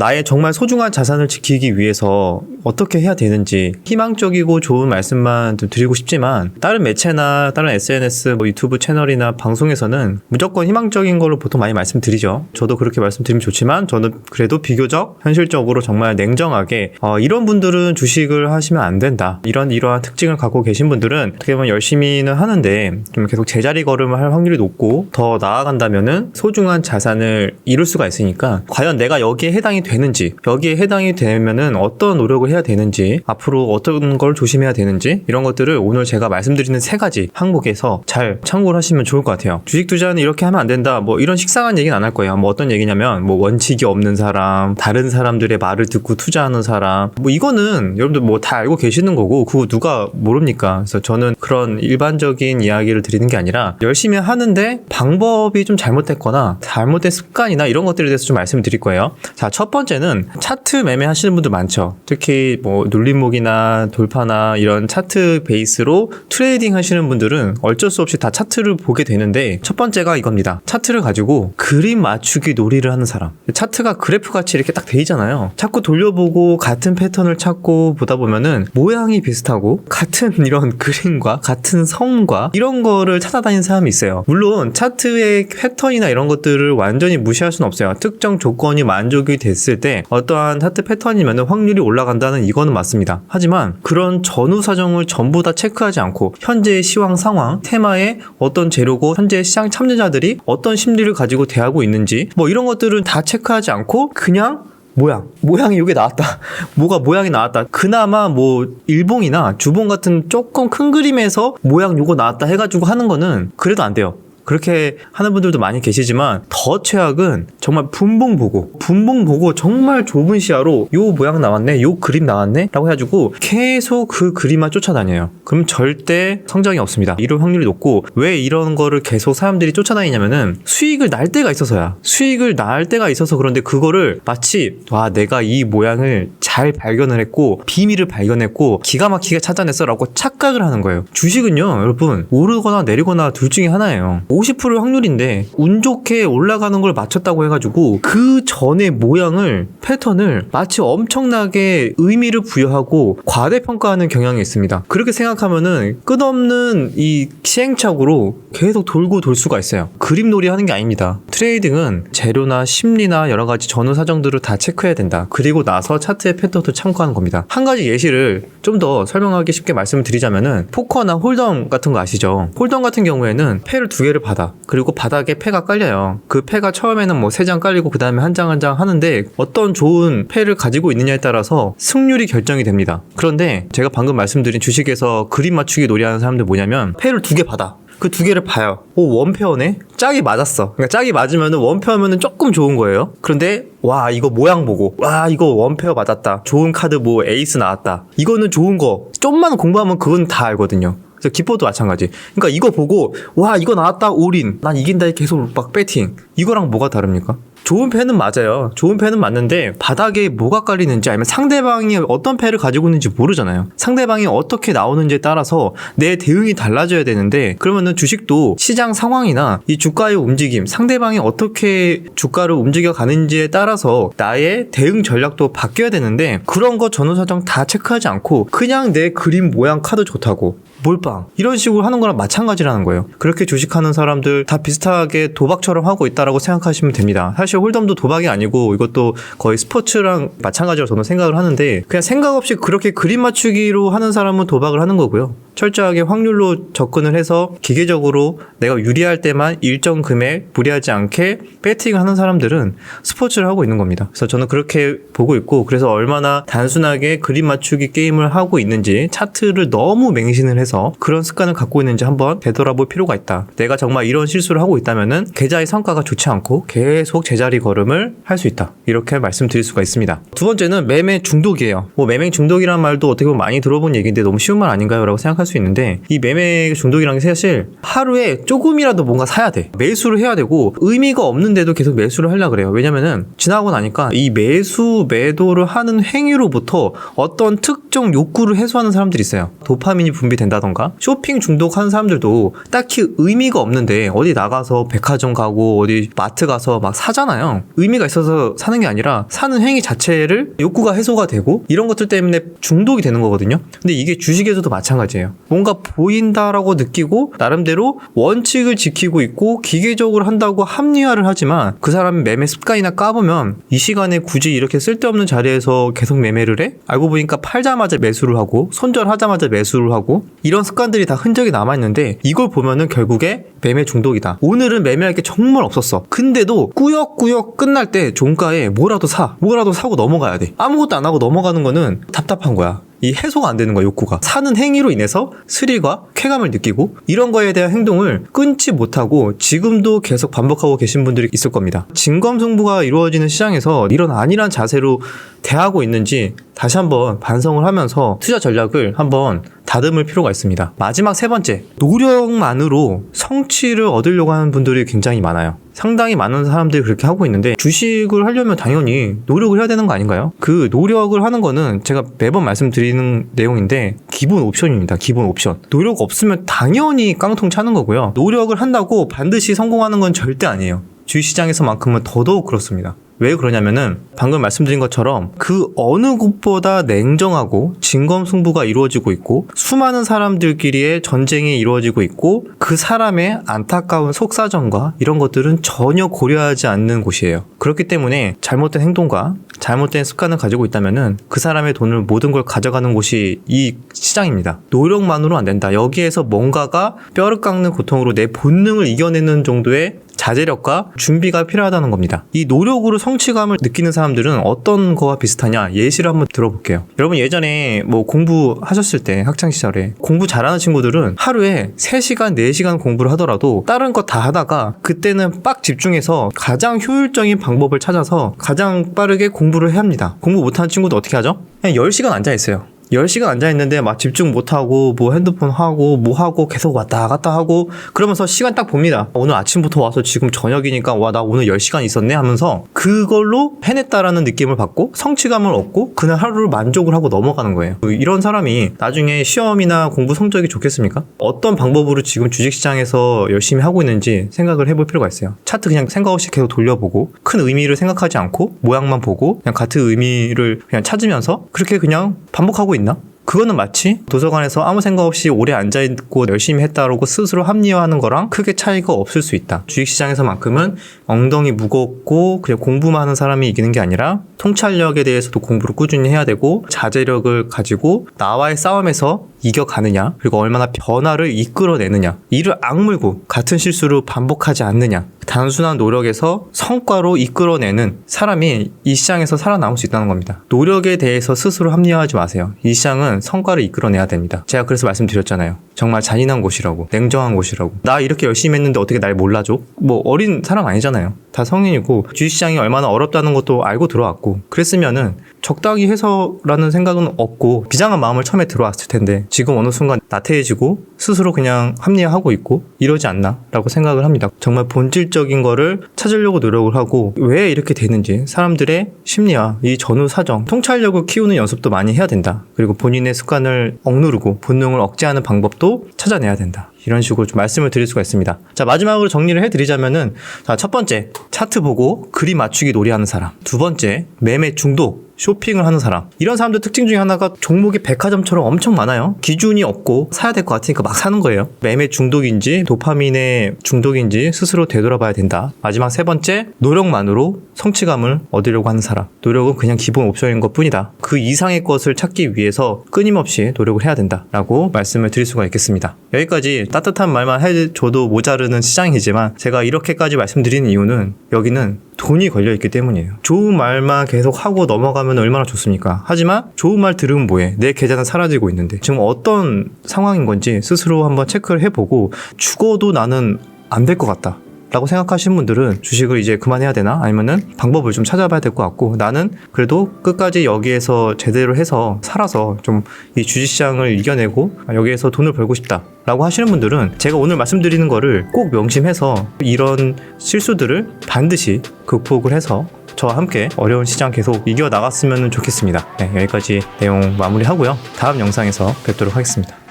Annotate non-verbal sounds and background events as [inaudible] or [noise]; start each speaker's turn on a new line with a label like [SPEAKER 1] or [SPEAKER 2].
[SPEAKER 1] 나의 정말 소중한 자산을 지키기 위해서 어떻게 해야 되는지 희망적이고 좋은 말씀만 좀 드리고 싶지만 다른 매체나 다른 SNS, 뭐 유튜브 채널이나 방송에서는 무조건 희망적인 걸로 보통 많이 말씀드리죠. 저도 그렇게 말씀드리면 좋지만 저는 그래도 비교적 현실적으로 정말 냉정하게 어, 이런 분들은 주식을 하시면 안 된다. 이런 이러한 특징을 갖고 계신 분들은 어떻게 보면 열심히는 하는데 좀 계속 제자리 걸음을 할 확률이 높고 더 나아간다면은 소중한 자산을 이룰 수가 있으니까 과연 내가 여기에 해당이 되는지 여기에 해당이 되면은 어떤 노력을 해야 되는지 앞으로 어떤 걸 조심해야 되는지 이런 것들을 오늘 제가 말씀드리는 세 가지 항목에서 잘 참고를 하시면 좋을 것 같아요. 주식 투자는 이렇게 하면 안 된다. 뭐 이런 식상한 얘기는 안 할 거예요. 뭐 어떤 얘기냐면 뭐 원칙이 없는 사람, 다른 사람들의 말을 듣고 투자하는 사람, 뭐 이거는 여러분들 뭐 다 알고 계시는 거고 그거 누가 모릅니까? 그래서 저는 그런 일반적인 이야기를 드리는 게 아니라 열심히 하는데 방법이 좀 잘못됐거나 잘못된 습관이나 이런 것들에 대해서 좀 말씀을 드릴 거예요. 자, 첫 번째는 차트 매매 하시는 분들 많죠. 특히 뭐 눌림목이나 돌파나 이런 차트 베이스로 트레이딩 하시는 분들은 어쩔 수 없이 다 차트를 보게 되는데 첫 번째가 이겁니다. 차트를 가지고 그림 맞추기 놀이를 하는 사람. 차트가 그래프 같이 이렇게 딱 돼 있잖아요. 자꾸 돌려보고 같은 패턴을 찾고 보다 보면은 모양이 비슷하고 같은 [laughs] 이런 그림과 같은 성과 이런 거를 찾아다니는 사람이 있어요. 물론 차트의 패턴이나 이런 것들을 완전히 무시할 수는 없어요. 특정 조건이 만족이 됐을 때 어떠한 차트 패턴이면 확률이 올라간다 는 이거는 맞습니다. 하지만 그런 전후 사정을 전부 다 체크하지 않고 현재의 시황 상황, 테마에 어떤 재료고 현재 시장 참여자들이 어떤 심리를 가지고 대하고 있는지 뭐 이런 것들은 다 체크하지 않고 그냥 모양 모양이 이게 나왔다. [laughs] 뭐가 모양이 나왔다. 그나마 뭐 일봉이나 주봉 같은 조금 큰 그림에서 모양 요거 나왔다 해가지고 하는 거는 그래도 안 돼요 그렇게 하는 분들도 많이 계시지만 더 최악은 정말 분봉 보고 분봉 보고 정말 좁은 시야로 요 모양 나왔네 요 그림 나왔네? 라고 해가지고 계속 그 그림만 쫓아다녀요. 그럼 절대 성장이 없습니다. 이럴 확률이 높고 왜 이런 거를 계속 사람들이 쫓아다니냐면은 수익을 날 때가 있어서야. 수익을 날 때가 있어서 그런데 그거를 마치 와 내가 이 모양을 잘 발견을 했고 비밀을 발견했고 기가 막히게 찾아냈어 라고 착각을 하는 거예요. 주식은요 여러분 오르거나 내리거나 둘 중에 하나예요 50% 확률인데 운 좋게 올라가는 걸 맞췄다고 해가지고 그 전의 모양을 패턴을 마치 엄청나게 의미를 부여하고 과대평가하는 경향이 있습니다. 그렇게 생각하면은 끝없는 이 시행착오로 계속 돌고 돌 수가 있어요. 그림놀이 하는 게 아닙니다. 트레이딩은 재료나 심리나 여러 가지 전후 사정들을 다 체크해야 된다. 그리고 나서 차트의 패턴도 참고하는 겁니다. 한 가지 예시를 좀 더 설명하기 쉽게 말씀을 드리자면은 포커나 홀덤 같은 거 아시죠? 홀덤 같은 경우에는 패를 두 개를 받아. 그리고 바닥에 패가 깔려요. 그 패가 처음에는 뭐 세 장 깔리고 그 다음에 한 장 한 장 하는데 어떤 좋은 패를 가지고 있느냐에 따라서 승률이 결정이 됩니다. 그런데 제가 방금 말씀드린 주식에서 그림 맞추기 놀이하는 사람들 뭐냐면 패를 두 개 받아. 그두 개를 봐요. 오, 원페어네? 짝이 맞았어. 그러니까 짝이 맞으면은 원페어면은 조금 좋은 거예요. 그런데 와, 이거 모양 보고 와, 이거 원페어 맞았다. 좋은 카드 뭐 에이스 나왔다. 이거는 좋은 거. 좀만 공부하면 그건 다 알거든요. 그래서 기포도 마찬가지. 그러니까 이거 보고 와 이거 나왔다 올인. 난 이긴다 계속 막 배팅. 이거랑 뭐가 다릅니까? 좋은 패는 맞아요. 좋은 패는 맞는데 바닥에 뭐가 깔리는지 아니면 상대방이 어떤 패를 가지고 있는지 모르잖아요. 상대방이 어떻게 나오는지에 따라서 내 대응이 달라져야 되는데 그러면은 주식도 시장 상황이나 이 주가의 움직임, 상대방이 어떻게 주가를 움직여 가는지에 따라서 나의 대응 전략도 바뀌어야 되는데 그런 거 전후 사정 다 체크하지 않고 그냥 내 그림 모양 카드 좋다고 몰빵 이런 식으로 하는 거랑 마찬가지라는 거예요. 그렇게 주식하는 사람들 다 비슷하게 도박처럼 하고 있다라고 생각하시면 됩니다. 사실 홀덤도 도박이 아니고 이것도 거의 스포츠랑 마찬가지로 저는 생각을 하는데 그냥 생각 없이 그렇게 그림 맞추기로 하는 사람은 도박을 하는 거고요. 철저하게 확률로 접근을 해서 기계적으로 내가 유리할 때만 일정 금액 무리하지 않게 배팅을 하는 사람들은 스포츠를 하고 있는 겁니다. 그래서 저는 그렇게 보고 있고 그래서 얼마나 단순하게 그림 맞추기 게임을 하고 있는지 차트를 너무 맹신을 해서 그런 습관을 갖고 있는지 한번 되돌아볼 필요가 있다. 내가 정말 이런 실수를 하고 있다면은 계좌의 성과가 좋지 않고 계속 제자리 걸음을 할 수 있다. 이렇게 말씀드릴 수가 있습니다. 두 번째는 매매 중독이에요. 뭐 매매 중독이란 말도 어떻게 보면 많이 들어본 얘기인데 너무 쉬운 말 아닌가요? 라고 생각할 수 있는데 이 매매 중독이라는 게 사실 하루에 조금이라도 뭔가 사야 돼. 매수를 해야 되고 의미가 없는데도 계속 매수를 하려 그래요. 왜냐면은 지나고 나니까 이 매수 매도를 하는 행위로부터 어떤 특정 욕구를 해소하는 사람들이 있어요. 도파민이 분비된다던가 쇼핑 중독하는 사람들도 딱히 의미가 없는데 어디 나가서 백화점 가고 어디 마트 가서 막 사잖아요. 의미가 있어서 사는 게 아니라 사는 행위 자체를 욕구가 해소가 되고 이런 것들 때문에 중독이 되는 거거든요. 근데 이게 주식에서도 마찬가지예요. 뭔가 보인다라고 느끼고 나름대로 원칙을 지키고 있고 기계적으로 한다고 합리화를 하지만 그 사람의 매매 습관이나 까보면 이 시간에 굳이 이렇게 쓸데없는 자리에서 계속 매매를 해? 알고 보니까 팔자마자 매수를 하고 손절하자마자 매수를 하고 이런 습관들이 다 흔적이 남아있는데 이걸 보면은 결국에 매매 중독이다. 오늘은 매매할 게 정말 없었어. 근데도 꾸역꾸역 끝날 때 종가에 뭐라도 사. 뭐라도 사고 넘어가야 돼. 아무것도 안 하고 넘어가는 거는 답답한 거야. 이 해소가 안 되는 거야, 욕구가. 사는 행위로 인해서 스릴과 쾌감을 느끼고 이런 거에 대한 행동을 끊지 못하고 지금도 계속 반복하고 계신 분들이 있을 겁니다. 진검승부가 이루어지는 시장에서 이런 안일한 자세로 대하고 있는지 다시 한번 반성을 하면서 투자 전략을 한번 다듬을 필요가 있습니다. 마지막 세 번째, 노력만으로 성취를 얻으려고 하는 분들이 굉장히 많아요. 상당히 많은 사람들이 그렇게 하고 있는데 주식을 하려면 당연히 노력을 해야 되는 거 아닌가요? 그 노력을 하는 거는 제가 매번 말씀드리는 내용인데 기본 옵션입니다. 기본 옵션. 노력 없으면 당연히 깡통 차는 거고요. 노력을 한다고 반드시 성공하는 건 절대 아니에요. 주식시장에서만큼은 더더욱 그렇습니다. 왜 그러냐면은 방금 말씀드린 것처럼 그 어느 곳보다 냉정하고 진검승부가 이루어지고 있고 수많은 사람들끼리의 전쟁이 이루어지고 있고 그 사람의 안타까운 속사정과 이런 것들은 전혀 고려하지 않는 곳이에요. 그렇기 때문에 잘못된 행동과 잘못된 습관을 가지고 있다면은 그 사람의 돈을 모든 걸 가져가는 곳이 이 시장입니다. 노력만으로 안 된다. 여기에서 뭔가가 뼈를 깎는 고통으로 내 본능을 이겨내는 정도의 자제력과 준비가 필요하다는 겁니다. 이 노력으로 성취감을 느끼는 사람들은 어떤 거와 비슷하냐 예시를 한번 들어볼게요. 여러분 예전에 뭐 공부하셨을 때 학창 시절에 공부 잘하는 친구들은 하루에 3시간, 4시간 공부를 하더라도 다른 거 다 하다가 그때는 빡 집중해서 가장 효율적인 방법을 찾아서 가장 빠르게 공부를 해야 합니다. 공부 못하는 친구도 어떻게 하죠? 그냥 10시간 앉아 있어요. 10시간 앉아있는데 막 집중 못하고 뭐 핸드폰 하고 뭐 하고 계속 왔다 갔다 하고 그러면서 시간 딱 봅니다. 오늘 아침부터 와서 지금 저녁이니까 와 나 오늘 10시간 있었네 하면서 그걸로 해냈다라는 느낌을 받고 성취감을 얻고 그날 하루를 만족을 하고 넘어가는 거예요. 이런 사람이 나중에 시험이나 공부 성적이 좋겠습니까? 어떤 방법으로 지금 주식시장에서 열심히 하고 있는지 생각을 해볼 필요가 있어요. 차트 그냥 생각 없이 계속 돌려보고 큰 의미를 생각하지 않고 모양만 보고 그냥 같은 의미를 그냥 찾으면서 그렇게 그냥 반복하고 있나? 그거는 마치 도서관에서 아무 생각 없이 오래 앉아있고 열심히 했다라고 스스로 합리화하는 거랑 크게 차이가 없을 수 있다. 주식시장에서만큼은 엉덩이 무겁고 그냥 공부만 하는 사람이 이기는 게 아니라 통찰력에 대해서도 공부를 꾸준히 해야 되고 자제력을 가지고 나와의 싸움에서 이겨가느냐 그리고 얼마나 변화를 이끌어내느냐 이를 악물고 같은 실수를 반복하지 않느냐 단순한 노력에서 성과로 이끌어내는 사람이 이 시장에서 살아남을 수 있다는 겁니다. 노력에 대해서 스스로 합리화하지 마세요. 이 시장은 성과를 이끌어내야 됩니다. 제가 그래서 말씀드렸잖아요. 정말 잔인한 곳이라고, 냉정한 곳이라고. 나 이렇게 열심히 했는데 어떻게 날 몰라줘? 뭐 어린 사람 아니잖아요. 다 성인이고 주식시장이 얼마나 어렵다는 것도 알고 들어왔고 그랬으면은 적당히 해서라는 생각은 없고 비장한 마음을 처음에 들어왔을 텐데 지금 어느 순간 나태해지고 스스로 그냥 합리화하고 있고 이러지 않나 라고 생각을 합니다. 정말 본질적인 거를 찾으려고 노력을 하고 왜 이렇게 되는지 사람들의 심리와 이 전후 사정, 통찰력을 키우는 연습도 많이 해야 된다. 그리고 본인의 습관을 억누르고 본능을 억제하는 방법도 찾아내야 된다. 이런 식으로 좀 말씀을 드릴 수가 있습니다. 자, 마지막으로 정리를 해드리자면은, 자, 첫 번째, 차트 보고 그림 맞추기 놀이하는 사람. 두 번째, 매매 중독. 쇼핑을 하는 사람. 이런 사람들 특징 중에 하나가 종목이 백화점처럼 엄청 많아요. 기준이 없고 사야 될 것 같으니까 막 사는 거예요. 매매 중독인지 도파민의 중독인지 스스로 되돌아봐야 된다. 마지막 세 번째, 노력만으로 성취감을 얻으려고 하는 사람. 노력은 그냥 기본 옵션인 것 뿐이다. 그 이상의 것을 찾기 위해서 끊임없이 노력을 해야 된다. 라고 말씀을 드릴 수가 있겠습니다. 여기까지 따뜻한 말만 해줘도 모자르는 시장이지만 제가 이렇게까지 말씀드리는 이유는 여기는 돈이 걸려 있기 때문이에요. 좋은 말만 계속 하고 넘어가면 얼마나 좋습니까? 하지만 좋은 말 들으면 뭐해? 내 계좌는 사라지고 있는데 지금 어떤 상황인 건지 스스로 한번 체크를 해보고 죽어도 나는 안 될 것 같다. 라고 생각하시는 분들은 주식을 이제 그만해야 되나? 아니면은 방법을 좀 찾아봐야 될 것 같고 나는 그래도 끝까지 여기에서 제대로 해서 살아서 좀 이 주식시장을 이겨내고 여기에서 돈을 벌고 싶다. 라고 하시는 분들은 제가 오늘 말씀드리는 거를 꼭 명심해서 이런 실수들을 반드시 극복을 해서 저와 함께 어려운 시장 계속 이겨 나갔으면 좋겠습니다. 네, 여기까지 내용 마무리하고요. 다음 영상에서 뵙도록 하겠습니다.